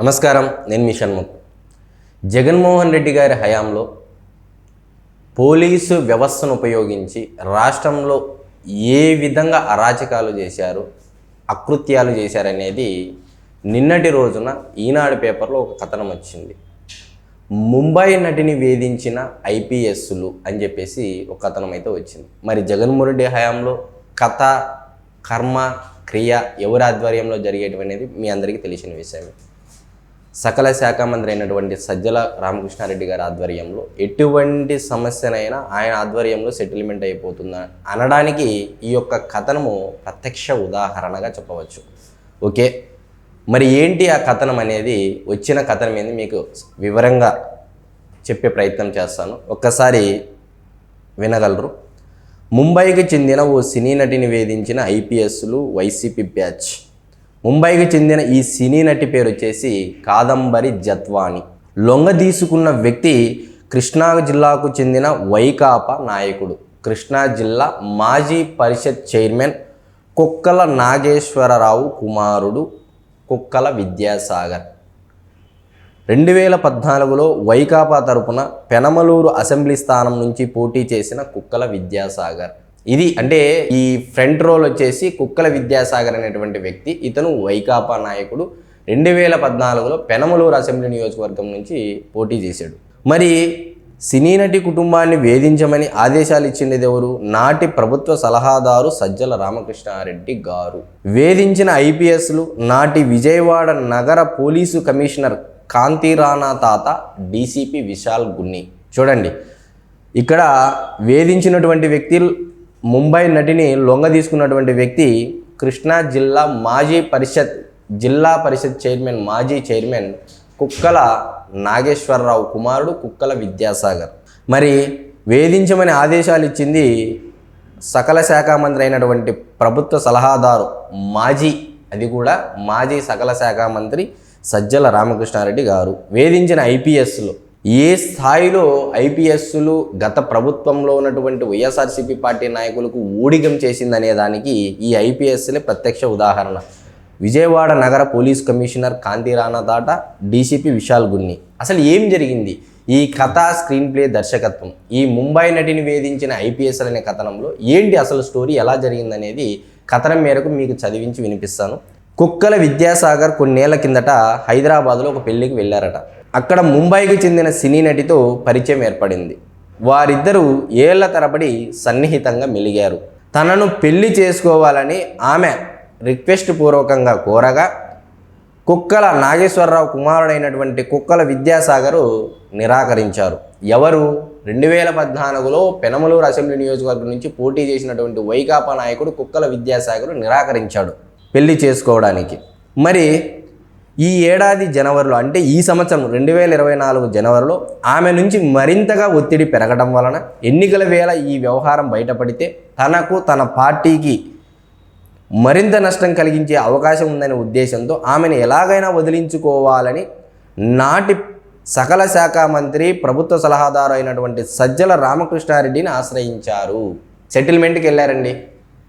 నమస్కారం నేను మీ షణ్ముఖ్. జగన్మోహన్ రెడ్డి గారి హయాంలో పోలీసు వ్యవస్థను ఉపయోగించి రాష్ట్రంలో ఏ విధంగా అరాచకాలు చేశారు అకృత్యాలు చేశారనేది నిన్నటి రోజున ఈనాడు పేపర్లో ఒక కథనం వచ్చింది. ముంబై నటిని వేధించిన ఐపీఎస్లు అని చెప్పేసి ఒక కథనం అయితే వచ్చింది. మరి జగన్మోహన్ రెడ్డి హయాంలో కథ కర్మ క్రియ ఎవరి ఆధ్వర్యంలో జరిగేటివనేది మీ అందరికీ తెలిసిన విషయమే. సకల శాఖ మంత్రి అయినటువంటి సజ్జల రామకృష్ణారెడ్డి గారి ఆధ్వర్యంలో ఎటువంటి సమస్యనైనా ఆయన ఆధ్వర్యంలో సెటిల్మెంట్ అయిపోతుందా అనడానికి ఈ యొక్క కథనము ప్రత్యక్ష ఉదాహరణగా చెప్పవచ్చు. ఓకే? మరి ఏంటి ఆ కథనం అనేది? వచ్చిన కథనం ఏంది? మీకు వివరంగా చెప్పే ప్రయత్నం చేస్తాను. ఒక్కసారి వినగలరు. ముంబైకి చెందిన ఓ సినీ నటిని వేధించిన ఐపీఎస్లు వైసీపీ బ్యాచ్ ముంబైకి చెందిన ఈ సినీ నటి పేరు వచ్చేసి కాదంబరి జత్వాని. లొంగ తీసుకున్న వ్యక్తి కృష్ణా జిల్లాకు చెందిన వైకాపా నాయకుడు. కృష్ణా జిల్లా మాజీ పరిషత్ చైర్మన్ కుక్కల నాగేశ్వరరావు కుమారుడు కుక్కల విద్యాసాగర్. రెండు వేల పద్నాలుగులో వైకాపా తరపున పెనమలూరు అసెంబ్లీ స్థానం నుంచి పోటీ చేసిన కుక్కల విద్యాసాగర్. ఇది అంటే ఈ ఫ్రంట్ రోల్ వచ్చేసి కుక్కల విద్యాసాగర్ అనేటువంటి వ్యక్తి ఇతను వైకాపా నాయకుడు. రెండు వేల పద్నాలుగులో పెనమలూరు అసెంబ్లీ నియోజకవర్గం నుంచి పోటీ చేశాడు. మరి సినీ నటి కుటుంబాన్ని వేధించమని ఆదేశాలు ఇచ్చింది ఎవరు? నాటి ప్రభుత్వ సలహాదారు సజ్జల రామకృష్ణారెడ్డి గారు. వేధించిన ఐపీఎస్లు నాటి విజయవాడ నగర పోలీసు కమిషనర్ కాంతి రాణా తాత డీసీపీ విశాల్ గున్ని. చూడండి ఇక్కడ వేధించినటువంటి వ్యక్తి ముంబై నటిని లొంగ తీసుకున్నటువంటి వ్యక్తి కృష్ణా జిల్లా మాజీ పరిషత్ జిల్లా పరిషత్ చైర్మన్ మాజీ చైర్మన్ కుక్కల నాగేశ్వరరావు కుమారుడు కుక్కల విద్యాసాగర్. మరి వేధించమని ఆదేశాలు ఇచ్చింది సకల శాఖ మంత్రి అయినటువంటి ప్రభుత్వ సలహాదారు మాజీ అది కూడా మాజీ సకల శాఖ మంత్రి సజ్జల రామకృష్ణారెడ్డి గారు. వేధించిన ఐపీఎస్లు ఏ స్థాయిలో ఐపీఎస్లు గత ప్రభుత్వంలో ఉన్నటువంటి వైఎస్ఆర్సీపీ పార్టీ నాయకులకు ఊడిగం చేసిందనే దానికి ఈ ఐపీఎస్లే ప్రత్యక్ష ఉదాహరణ. విజయవాడ నగర పోలీస్ కమిషనర్ కాంతి రాణా దాట డీసీపీ విశాల్ గున్ని. అసలు ఏం జరిగింది? ఈ కథ స్క్రీన్ ప్లే దర్శకత్వం. ఈ ముంబై నటిని వేధించిన ఐపీఎస్ఎల్ అనే కథనంలో ఏంటి అసలు స్టోరీ ఎలా జరిగిందనేది కథనం మేరకు మీకు చదివించి వినిపిస్తాను. కుక్కల విద్యాసాగర్ కొన్నేళ్ళ కిందట హైదరాబాద్లో ఒక పెళ్ళికి వెళ్ళారట. అక్కడ ముంబైకి చెందిన సినీ నటితో పరిచయం ఏర్పడింది. వారిద్దరూ ఏళ్ళ తరబడి సన్నిహితంగా మెలిగారు. తనను పెళ్ళి చేసుకోవాలని ఆమె రిక్వెస్ట్ పూర్వకంగా కోరగా కుక్కల నాగేశ్వరరావు కుమారుడైనటువంటి కుక్కల విద్యాసాగరు నిరాకరించారు. ఎవరు? రెండు వేల పద్నాలుగులో పెనమలూరు అసెంబ్లీ నియోజకవర్గం నుంచి పోటీ చేసినటువంటి వైకాపా నాయకుడు కుక్కల విద్యాసాగరు నిరాకరించాడు పెళ్ళి చేసుకోవడానికి. మరి ఈ ఏడాది జనవరిలో అంటే ఈ సంవత్సరం రెండు వేల ఇరవై నాలుగు జనవరిలో ఆమె నుంచి మరింతగా ఒత్తిడి పెరగడం వలన ఎన్నికల వేళ ఈ వ్యవహారం బయటపడితే తనకు తన పార్టీకి మరింత నష్టం కలిగించే అవకాశం ఉందనే ఉద్దేశంతో ఆమెను ఎలాగైనా వదిలించుకోవాలని నాటి సకల శాఖ మంత్రి ప్రభుత్వ సలహాదారు అయినటువంటి సజ్జల రామకృష్ణారెడ్డిని ఆశ్రయించారు. సెటిల్మెంట్కి వెళ్ళారండి.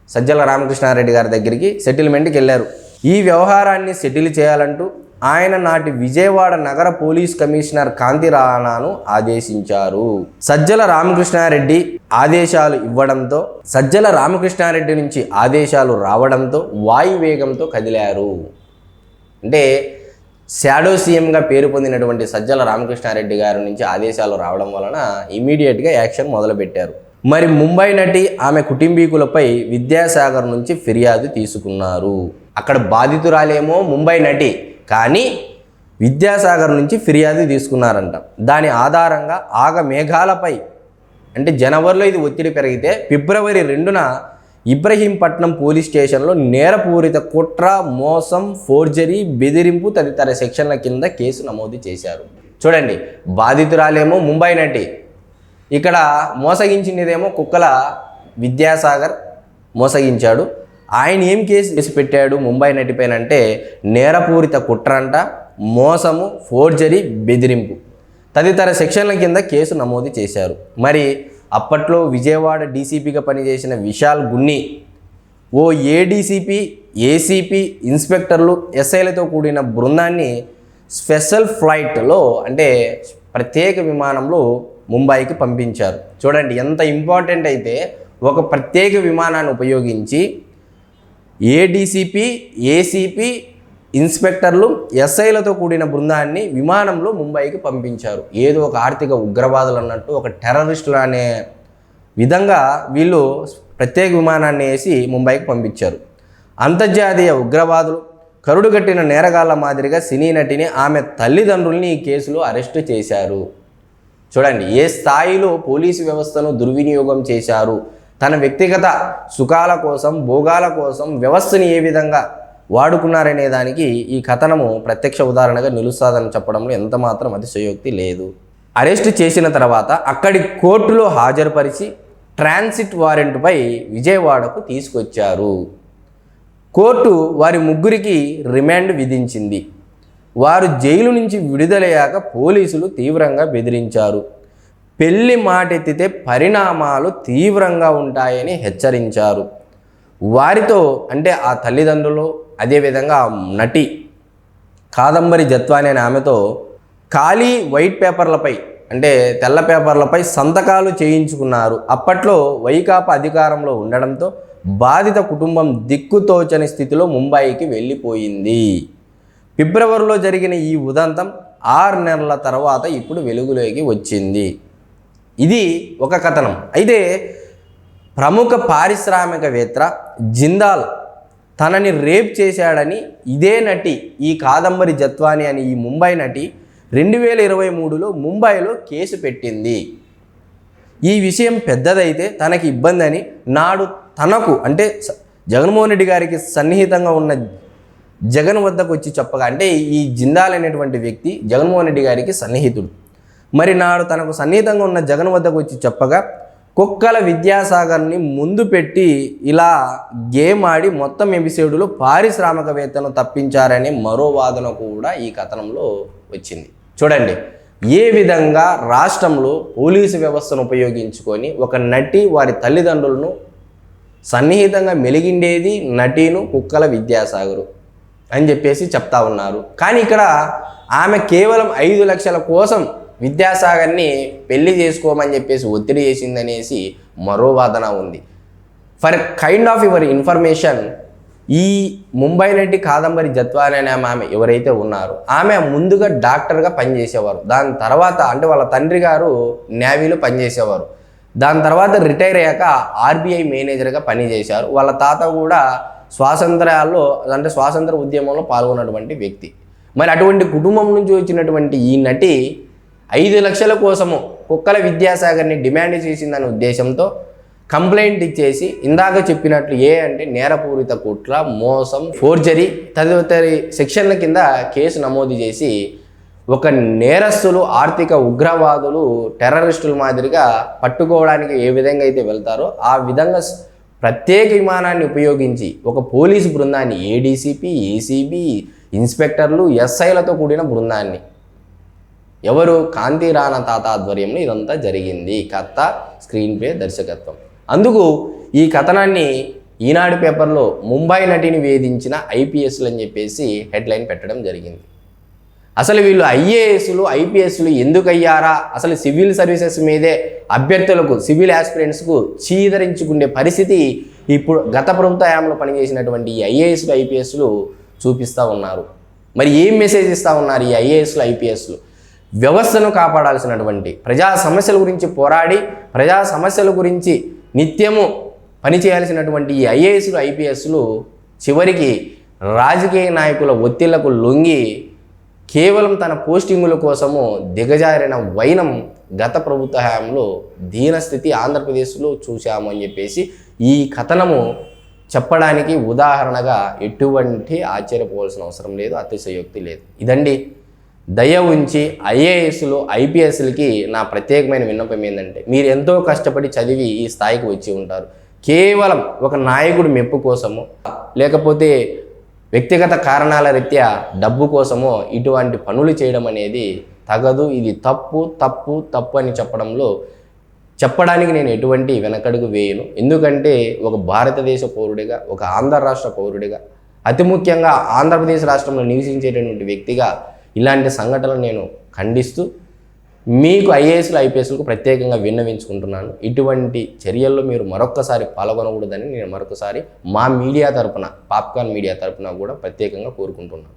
సజ్జల రామకృష్ణారెడ్డి గారి దగ్గరికి సెటిల్మెంట్కి వెళ్ళారు. ఈ వ్యవహారాన్ని సెటిల్ చేయాలంటూ ఆయన నాటి విజయవాడ నగర పోలీస్ కమిషనర్ కాంతి రాణాను ఆదేశించారు. సజ్జల రామకృష్ణారెడ్డి ఆదేశాలు ఇవ్వడంతో సజ్జల రామకృష్ణారెడ్డి నుంచి ఆదేశాలు రావడంతో వాయువేగంతో కదిలారు. అంటే షాడో సీఎంగా పేరు పొందినటువంటి సజ్జల రామకృష్ణారెడ్డి గారి నుంచి ఆదేశాలు రావడం వలన ఇమీడియట్గా యాక్షన్ మొదలుపెట్టారు. మరి ముంబై నటి ఆమె కుటుంబీకులపై విద్యాసాగర్ నుంచి ఫిర్యాదు తీసుకున్నారు. అక్కడ బాధితురాలేమో ముంబై నటి కానీ విద్యాసాగర్ నుంచి ఫిర్యాదు తీసుకున్నారంట. దాని ఆధారంగా ఆగ మేఘాలపై అంటే జనవరిలో ఇది ఒత్తిడి పెరిగితే ఫిబ్రవరి రెండున ఇబ్రహీంపట్నం పోలీస్ స్టేషన్లో నేరపూరిత కుట్ర మోసం ఫోర్జరీ బెదిరింపు తదితర సెక్షన్ల కింద కేసు నమోదు చేశారు. చూడండి బాధితురాలేమో ముంబై నటి ఇక్కడ మోసగించినదేమో కుక్కల విద్యాసాగర్ మోసగించాడు. ఆయన ఏం కేసు వేసి పెట్టాడు ముంబై నటిపైన అంటే నేరపూరిత కుట్రంట మోసము ఫోర్జరీ బెదిరింపు. తదితర సెక్షన్ల కింద కేసు నమోదు చేశారు. మరి అప్పట్లో విజయవాడ డీసీపీగా పనిచేసిన విశాల్ గున్ని ఓ ఏడీసీపీ ఏసీపీ ఇన్స్పెక్టర్లు ఎస్ఐలతో కూడిన బృందాన్ని స్పెషల్ ఫ్లైట్లో అంటే ప్రత్యేక విమానంలో ముంబైకి పంపించారు. చూడండి ఎంత ఇంపార్టెంట్ అయితే ఒక ప్రత్యేక విమానాన్ని ఉపయోగించి ఏడీసీపీ ఏసీపీ ఇన్స్పెక్టర్లు ఎస్ఐలతో కూడిన బృందాన్ని విమానంలో ముంబైకి పంపించారు. ఏదో ఒక ఆర్థిక ఉగ్రవాదులు అన్నట్టు ఒక టెర్రరిస్టులు అనే విధంగా వీళ్ళు ప్రత్యేక విమానాన్ని వేసి ముంబైకి పంపించారు. అంతర్జాతీయ ఉగ్రవాదులు కరుడుగట్టిన నేరగాళ్ళ మాదిరిగా సినీ నటిని ఆమె తల్లిదండ్రుల్ని ఈ కేసులో అరెస్టు చేశారు. చూడండి ఏ స్థాయిలో పోలీసు వ్యవస్థను దుర్వినియోగం చేశారు? తన వ్యక్తిగత సుఖాల కోసం భోగాల కోసం వ్యవస్థని ఏ విధంగా వాడుకున్నారనే దానికి ఈ కథనము ప్రత్యక్ష ఉదాహరణగా నిలుస్తాదని చెప్పడంలో ఎంత మాత్రం అతిశయోక్తి లేదు. అరెస్ట్ చేసిన తర్వాత అక్కడి కోర్టులో హాజరుపరిచి ట్రాన్సిట్ వారెంట్పై విజయవాడకు తీసుకొచ్చారు. కోర్టు వారి ముగ్గురికి రిమాండ్ విధించింది. వారు జైలు నుంచి విడుదలయ్యాక పోలీసులు తీవ్రంగా బెదిరించారు. పెళ్ళి మాటెత్తితే పరిణామాలు తీవ్రంగా ఉంటాయని హెచ్చరించారు. వారితో అంటే ఆ తల్లిదండ్రులు అదేవిధంగా ఆ నటి కాదంబరి జత్వాని అనే ఆమెతో ఖాళీ వైట్ పేపర్లపై అంటే తెల్ల పేపర్లపై సంతకాలు చేయించుకున్నారు. అప్పట్లో వైకాపా అధికారంలో ఉండడంతో బాధిత కుటుంబం దిక్కుతోచని స్థితిలో ముంబైకి వెళ్ళిపోయింది. ఫిబ్రవరిలో జరిగిన ఈ ఉదంతం ఆరు నెలల తర్వాత ఇప్పుడు వెలుగులోకి వచ్చింది. ఇది ఒక కథనం. అయితే ప్రముఖ పారిశ్రామికవేత్త జిందాల్ తనని రేప్ చేశాడని ఇదే నటి ఈ కాదంబరి జత్వాని అని ఈ ముంబై నటి రెండు వేల ఇరవై మూడులో ముంబైలో కేసు పెట్టింది. ఈ విషయం పెద్దదైతే తనకి ఇబ్బంది అని నాడు తనకు అంటే జగన్మోహన్ రెడ్డి గారికి సన్నిహితంగా ఉన్న జగన్ వద్దకు వచ్చి చెప్పగా అంటే ఈ జిందాల్ అనేటువంటి వ్యక్తి జగన్మోహన్ రెడ్డి గారికి సన్నిహితుడు. మరి నాడు తనకు సన్నిహితంగా ఉన్న జగన్ వద్దకు వచ్చి చెప్పగా కుక్కల విద్యాసాగర్ని ముందు పెట్టి ఇలా గేమ్ ఆడి మొత్తం ఎపిసోడ్లో పారిశ్రామికవేత్తను తప్పించారనే మరో వాదన కూడా ఈ కథనంలో వచ్చింది. చూడండి ఏ విధంగా రాష్ట్రంలో పోలీసు వ్యవస్థను ఉపయోగించుకొని ఒక నటి వారి తల్లిదండ్రులను సన్నిహితంగా మెలిగిండేది నటీను కుక్కల విద్యాసాగరు అని చెప్పేసి చెప్తా ఉన్నారు. కానీ ఇక్కడ ఆమె కేవలం ఐదు లక్షల కోసం విద్యాసాగర్ని పెళ్ళి చేసుకోమని చెప్పేసి ఒత్తిడి చేసిందనేసి మరో వాదన ఉంది. For kind of your information ఈ ముంబై నటి కాదంబరి జత్వాని అనే ఆమె ఎవరైతే ఉన్నారో ఆమె ముందుగా డాక్టర్గా పనిచేసేవారు. దాని తర్వాత అంటే వాళ్ళ తండ్రి గారు నేవీలో పనిచేసేవారు. దాని తర్వాత రిటైర్ అయ్యాక ఆర్బీఐ మేనేజర్గా పనిచేశారు. వాళ్ళ తాత కూడా స్వాతంత్ర్యాల్లో అంటే స్వాతంత్ర ఉద్యమంలో పాల్గొన్నటువంటి వ్యక్తి. మరి అటువంటి కుటుంబం నుంచి వచ్చినటువంటి ఈ నటి ఐదు లక్షల కోసము కుక్కల విద్యాసాగర్ని డిమాండ్ చేసిందనే ఉద్దేశంతో కంప్లైంట్ ఇచ్చేసి ఇందాక చెప్పినట్లు ఏ అంటే నేరపూరిత కుట్ర మోసం ఫోర్జరీ తదితరి సెక్షన్ల కింద కేసు నమోదు చేసి ఒక నేరస్తులు ఆర్థిక ఉగ్రవాదులు టెర్రరిస్టుల మాదిరిగా పట్టుకోవడానికి ఏ విధంగా అయితే వెళ్తారో ఆ విధంగా ప్రత్యేక విమానాన్ని ఉపయోగించి ఒక పోలీసు బృందాన్ని ఏడీసీపీ ఏసీబీ ఇన్స్పెక్టర్లు ఎస్ఐలతో కూడిన బృందాన్ని ఎవరు కాంతి రాణా తాత ఆధ్వర్యంలో ఇదంతా జరిగింది. కథ స్క్రీన్ ప్లే దర్శకత్వం. అందుకు ఈ కథనాన్ని ఈనాడు పేపర్లో ముంబై నటిని వేధించిన ఐపీఎస్లు అని చెప్పేసి హెడ్లైన్ పెట్టడం జరిగింది. అసలు వీళ్ళు ఐఏఎస్లు ఐపీఎస్లు ఎందుకు అయ్యారా అసలు సివిల్ సర్వీసెస్ మీదే అభ్యర్థులకు సివిల్ ఆస్పిరెంట్స్కు చీదరించుకునే పరిస్థితి ఇప్పుడు గత ప్రభుత్వ హయాంలో పనిచేసినటువంటి ఈ ఐఏఎస్లు ఐపీఎస్లు చూపిస్తూ ఉన్నారు. మరి ఏం మెసేజ్ ఇస్తూ ఉన్నారు ఈ ఐఏఎస్లు ఐపీఎస్లు? వ్యవస్థను కాపాడాల్సినటువంటి ప్రజా సమస్యల గురించి పోరాడి ప్రజా సమస్యల గురించి నిత్యము పనిచేయాల్సినటువంటి ఈ ఐఏఎస్లు ఐపీఎస్లు చివరికి రాజకీయ నాయకుల ఒత్తిళ్ళకు లొంగి కేవలం తన పోస్టింగుల కోసము దిగజారిన వైనం గత ప్రభుత్వ హయాంలో దీనస్థితి ఆంధ్రప్రదేశ్లో చూశాము అని చెప్పేసి ఈ కథనము చెప్పడానికి ఉదాహరణగా ఎటువంటి ఆశ్చర్యపోవాల్సిన అవసరం లేదు అతిశయోక్తి లేదు. ఇదండి దయ ఉంచి ఐఏఎస్లు ఐపీఎస్లకి నా ప్రత్యేకమైన విన్నపం ఏంటంటే మీరు ఎంతో కష్టపడి చదివి ఈ స్థాయికి వచ్చి ఉంటారు. కేవలం ఒక నాయకుడు మెప్పు కోసము లేకపోతే వ్యక్తిగత కారణాల రీత్యా డబ్బు కోసమో ఇటువంటి పనులు చేయడం అనేది తగదు. ఇది తప్పు తప్పు తప్పు అని చెప్పడంలో చెప్పడానికి నేను ఎటువంటి వెనకడుగు వేయను. ఎందుకంటే ఒక భారతదేశ పౌరుడిగా ఒక ఆంధ్ర రాష్ట్ర పౌరుడిగా అతి ముఖ్యంగా ఆంధ్రప్రదేశ్ రాష్ట్రంలో నివసించేటటువంటి వ్యక్తిగా ఇలాంటి సంఘటనలు నేను ఖండిస్తూ మీకు ఐఏఎస్లు ఐపీఎస్లకు ప్రత్యేకంగా విన్నవించుకుంటున్నాను. ఇటువంటి చర్యల్లో మీరు మరొక్కసారి పాల్గొనకూడదని నేను మరొకసారి మా మీడియా తరపున పాప్కార్న్ మీడియా తరపున కూడా ప్రత్యేకంగా కోరుకుంటున్నాను.